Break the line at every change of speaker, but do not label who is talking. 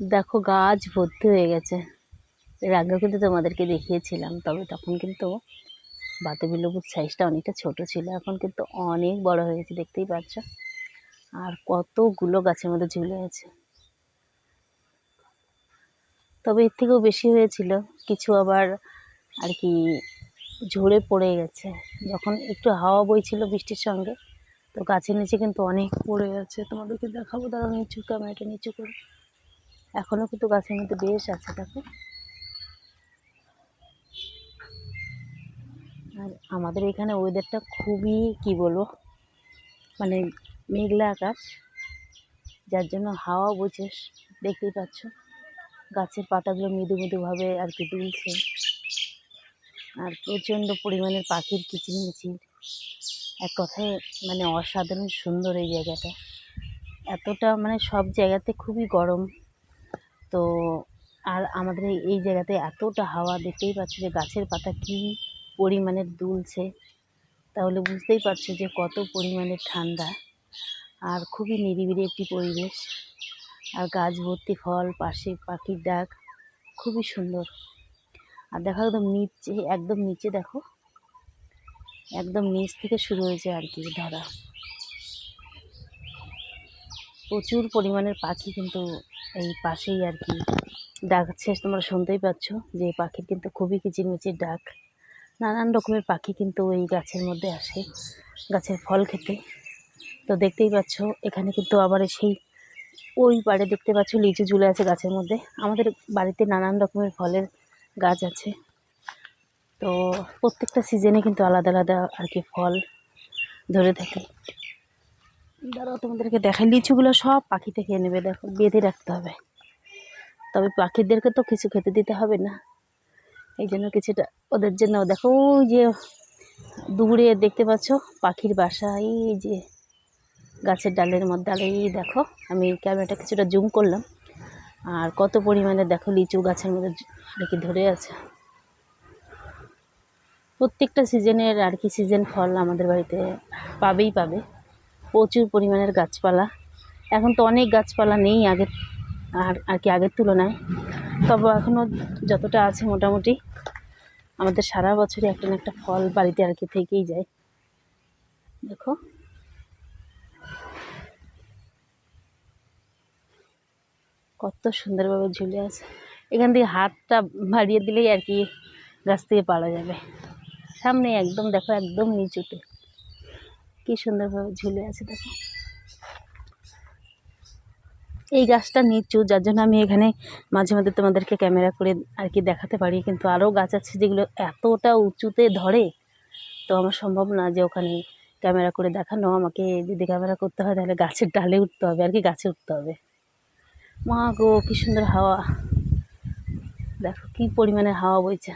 দেখো গাছ ভর্তি হয়ে গেছে। এর আগেও কিন্তু তোমাদেরকে দেখিয়েছিলাম, তবে তখন কিন্তু বাতাবি লেবুর সাইজটা অনেকটা ছোট ছিল। এখন কিন্তু অনেক বড় হয়েছে দেখতেই পাচ্ছ। আর কতগুলো গাছের মধ্যে ঝুলে আছে। তবে এর থেকেও বেশি হয়েছিল, কিছু আবার আর কি ঝরে পড়ে গেছে। যখন একটু হাওয়া বইছিল বৃষ্টির সঙ্গে, তো গাছের নিচে কিন্তু অনেক পড়ে গেছে তোমাদেরকে দেখাবো দাঁড়াও, নিচু ক্যামেরাটা নিচু করে। এখনও কিন্তু গাছের মধ্যে বেশ আছে, দেখো। আর আমাদের এখানে ওয়েদারটা খুবই, কি বলব মানে মেঘলা আকাশ, যার জন্য হাওয়া বইছে, দেখতেই পাচ্ছ। গাছের পাতাগুলো মৃদু মৃদুভাবে আর কি দুলছে। আর প্রচণ্ড পরিমাণের পাখির কিচিরমিচির এক কথায় মানে অসাধারণ সুন্দর এই জায়গাটা। এতটা মানে সব জায়গাতে খুবই গরম। তো আর আমাদের এই- জায়গাতে এতটা হাওয়া দেখতেই পাচ্ছ যে গাছের পাতা কী পরিমাণে দুলছে। তাহলে বুঝতেই পারছ যে কত পরিমাণে ঠান্ডা। আর খুবই নিরিবিলি একটি পরিবেশ। আর গাছ ভর্তি ফল, পাশে পাখির ডাক, খুবই সুন্দর। আর দেখো একদম নিচে একদম নিচে দেখো। একদম নিচ থেকে শুরু হয়েছে আর কি ধরা। প্রচুর পরিমাণের পাখি কিন্তু এই পাশেই আর কি। ডাকছে তোমরা শুনতেই পাচ্ছ যে পাখির কিন্তু খুবই কিচিরমিচির ডাক। নানান রকমের পাখি কিন্তু এই গাছের মধ্যে আসে, গাছের ফল খেতে। তো দেখতেই পাচ্ছ, এখানে কিন্তু আবার সেই ওই পাড়ে দেখতে পাচ্ছ, লিচু ঝুলে আছে গাছের মধ্যে। আমাদের বাড়িতে নানান রকমের ফলের গাছ আছে। তো প্রত্যেকটা সিজনে কিন্তু আলাদা আলাদা আর কি ফল ধরে থাকে। দাঁড়াও, তোমাদেরকে দেখাই। লিচুগুলো সব পাখিতে খেয়ে নেবে, দেখো, বেঁধে রাখতে হবে। তবে পাখিদেরকে তো কিছু খেতে দিতে হবে না। এই জন্য কিছুটা ওদের জন্য, দেখো, ওই যে দূরে দেখতে পাচ্ছ, পাখির বাসা, এই যে গাছের ডালের মধ্যে। ডালে দেখো, আমি ক্যামেরাটা কিছুটা জুম করলাম। আর কত পরিমাণে দেখো লিচু গাছের মধ্যে আর কি ধরে আছে। প্রত্যেকটা সিজনের আর কি সিজন ফল আমাদের বাড়িতে পাবেই পাবে। প্রচুর পরিমাণের গাছপালা। এখন তো অনেক গাছপালা নেই আগের, আর আর কি আগের তুলনায়। তবে এখনও যতটা আছে মোটামুটি, আমাদের সারা বছরই একটা না একটা ফল বাড়িতে আর কি থেকেই যায়। দেখো। কত সুন্দরভাবে ঝুলে আছে। এখান থেকে হাতটা বাড়িয়ে দিলেই আর কি গাছ থেকে পালা যাবে। সামনে একদম, দেখো একদম নিচুতে। কি সুন্দরভাবে ঝুলে আছে দেখো। এই গাছটা নিচু, যার জন্য আমি এখানে মাঝে মধ্যে তোমাদেরকে ক্যামেরা করে আর কি দেখাতে পারি, কিন্তু আরও গাছ আছে যেগুলো এতটা উঁচুতে ধরে, তো আমার সম্ভব না যে ওখানে ক্যামেরা করে দেখানো। আমাকে যদি ক্যামেরা করতে হয় তাহলে গাছের ডালে উঠতে হবে, আর কি গাছে উঠতে হবে। মা গো, কী সুন্দর হাওয়া। দেখো কী পরিমাণে হাওয়া বইছে।